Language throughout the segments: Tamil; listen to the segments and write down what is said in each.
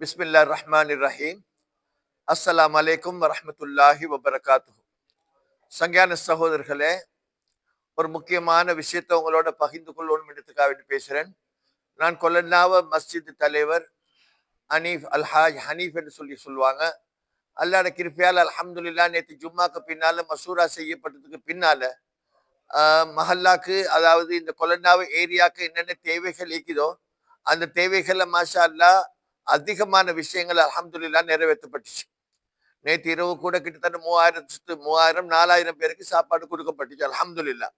பிஸ்மில்லா ரஹ்மான் ரஹீம் அஸ்ஸலாம் அலைக்கும் வரஹமத்துல்லாஹி வபரகாத்து சங்கியான சகோதரர்களே ஒரு முக்கியமான விஷயத்தை உங்களோட பகிர்ந்து கொள்ளணும் என்றதுக்காக வேண்டி பேசுகிறேன் நான் கொல்லன்னாவ மஸ்ஜித் தலைவர் ஹனீஃப் அல்ஹாஜ் ஹனீஃப் என்று சொல்லி சொல்லுவாங்க. அல்லாட கிருப்பியால் அலமதுல்லா நேற்று ஜும்மாக்கு பின்னால மசூரா செய்யப்பட்டதுக்கு பின்னால மஹல்லாக்கு அதாவது இந்த கொலன்னாவு ஏரியாவுக்கு என்னென்ன தேவைகள் இருக்குதோ அந்த தேவைகளை மாஷா அல்லா அதிகமான விஷயங்கள் அலமதுல்லா நிறைவேற்றப்பட்டுச்சு. நேற்று இரவு கூட கிட்டத்தட்ட மூவாயிரத்து மூவாயிரம் நாலாயிரம் பேருக்கு சாப்பாடு கொடுக்கப்பட்டுச்சு அலமதுல்லா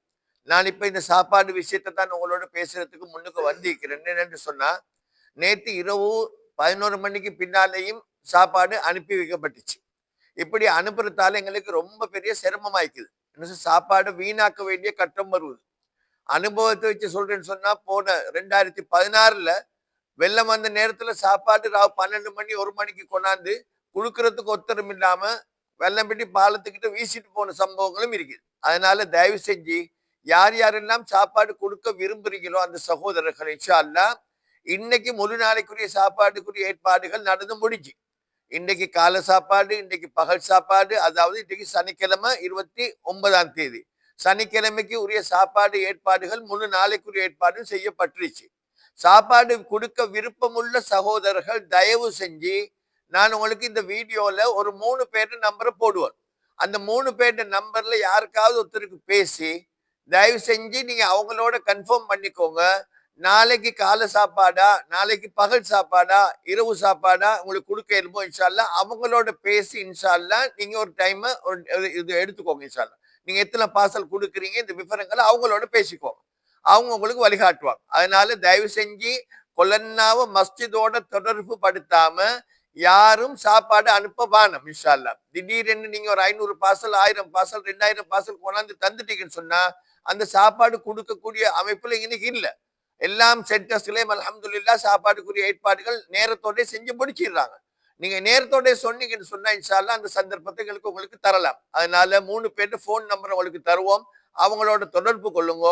நான் இப்போ இந்த சாப்பாடு விஷயத்தை தான் உங்களோட பேசுறதுக்கு முன்னுக்கு வந்திருக்கிறேன். என்னென்னு சொன்னால் நேற்று இரவு பதினோரு மணிக்கு பின்னாலேயும் சாப்பாடு அனுப்பி வைக்கப்பட்டுச்சு. இப்படி அனுப்புறதால எங்களுக்கு ரொம்ப பெரிய சிரமமாய்க்குது. சாப்பாடு வீணாக்க வேண்டிய கட்டம் வருவது அனுபவத்தை வச்சு சொல்றேன்னு சொன்னா போன ரெண்டாயிரத்தி பதினாறுல வெள்ளம் வந்த நேரத்துல சாப்பாடு ராவ் பன்னெண்டு மணி ஒரு மணிக்கு கொண்டாந்து குடுக்கறதுக்கு ஒத்தரம் இல்லாம வெள்ளம் பெட்டி பாலத்துக்கிட்ட வீசிட்டு போன சம்பவங்களும் இருக்குது அதனால தயவு செஞ்சு யார் யாரெல்லாம் சாப்பாடு கொடுக்க விரும்புறீங்களோ அந்த சகோதரர்கள் இன்ஷா அல்லா இன்னைக்கு முழு நாளைக்குரிய சாப்பாடுக்குரிய ஏற்பாடுகள் நடந்து முடிஞ்சு. இன்னைக்கு காலை சாப்பாடு இன்னைக்கு பகல் சாப்பாடு அதாவது இன்னைக்கு சனிக்கிழமை இருபத்தி ஒன்பதாம் தேதி. சனிக்கிழமைக்கு உரிய சாப்பாடு ஏற்பாடுகள் முழு நாளைக்குரிய ஏற்பாடு செய்யப்பட்டுருச்சு. சாப்பாடு கொடுக்க விருப்பமுள்ள சகோதரர்கள் தயவு செஞ்சு நான் உங்களுக்கு இந்த வீடியோவில் ஒரு மூணு பேர் நம்பரை போடுவேன் அந்த மூணு பேர் நம்பரில் யாருக்காவது ஒருத்தருக்கு பேசி தயவு செஞ்சு நீங்கள் அவங்களோட கன்ஃபார்ம் பண்ணிக்கோங்க. நாளைக்கு காலை சாப்பாடா நாளைக்கு பகல் சாப்பாடா இரவு சாப்பாடா உங்களுக்கு கொடுக்க இருப்போம் இன்ஷால்லா அவங்களோட பேசி இன்ஷால்லா நீங்கள் ஒரு டைமை ஒரு இது எடுத்துக்கோங்க இன்ஷால்லா நீங்கள் எத்தனை பார்சல் கொடுக்குறீங்க இந்த விவரங்களை அவங்களோட பேசிக்கோங்க. அவங்க உங்களுக்கு வழிகாட்டுவாங்க. அதனால தயவு செஞ்சு கொலன்னாவ மஸ்ஜிதோட தொடர்பு படுத்தாம யாரும் சாப்பாடு அனுப்ப வேணும் இன்ஷால்லா திடீரென்று நீங்க ஒரு ஐநூறு பார்சல் ஆயிரம் பார்சல் ரெண்டாயிரம் பார்சல் கொண்டாந்து தந்துட்டீங்கன்னு சொன்னா அந்த சாப்பாடு கொடுக்கக்கூடிய அமைப்புல இன்னைக்கு இல்லை. எல்லாம் சென்டர்ஸ்லயும் அலமதுல்லா சாப்பாடுக்குரிய ஏற்பாடுகள் நேரத்தோட செஞ்சு முடிச்சிடுறாங்க. நீங்க நேரத்தோட சொன்னீங்கன்னு சொன்னா இன்ஷால்லா அந்த சந்தர்ப்பத்தை எங்களுக்கு உங்களுக்கு தரலாம். அதனால மூணு பேர்ட்டு போன் நம்பர் உங்களுக்கு தருவோம். அவங்களோட தொடர்பு கொள்ளுங்க.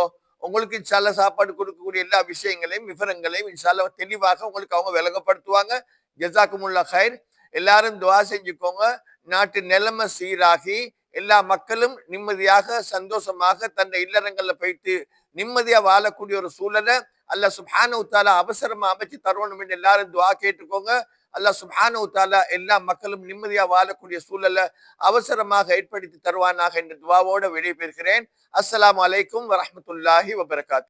உங்களுக்கு இன்ஷால்ல சாப்பாடு கொடுக்கக்கூடிய எல்லா விஷயங்களையும் விவரங்களையும் இன்ஷால்ல தெளிவாக உங்களுக்கு அவங்க விளங்கப்படுத்துவாங்க. ஜசாக்குமுல்லா ஹைர் எல்லாரும் துவா செஞ்சுக்கோங்க. நாட்டு நிலைமை சீராகி எல்லா மக்களும் நிம்மதியாக சந்தோஷமாக தன்னை இல்லறங்கள்ல போயிட்டு நிம்மதியா வாழக்கூடிய ஒரு சூழலை அல்ல சுபான உத்தால அவசரமா அமைச்சு தரணும் என்று எல்லாரும் துவா கேட்டுக்கோங்க. அல்ல சுபானு தாலா எல்லா மக்களும் நிம்மதியா வாழக்கூடிய சூழலை அவசரமாக ஏற்படுத்தி தருவானாக என்ற துவாவோட விடைபெறுகிறேன். அஸ்லாம் வலைக்கும் வரமத்துல்லாஹி வபரகாத்.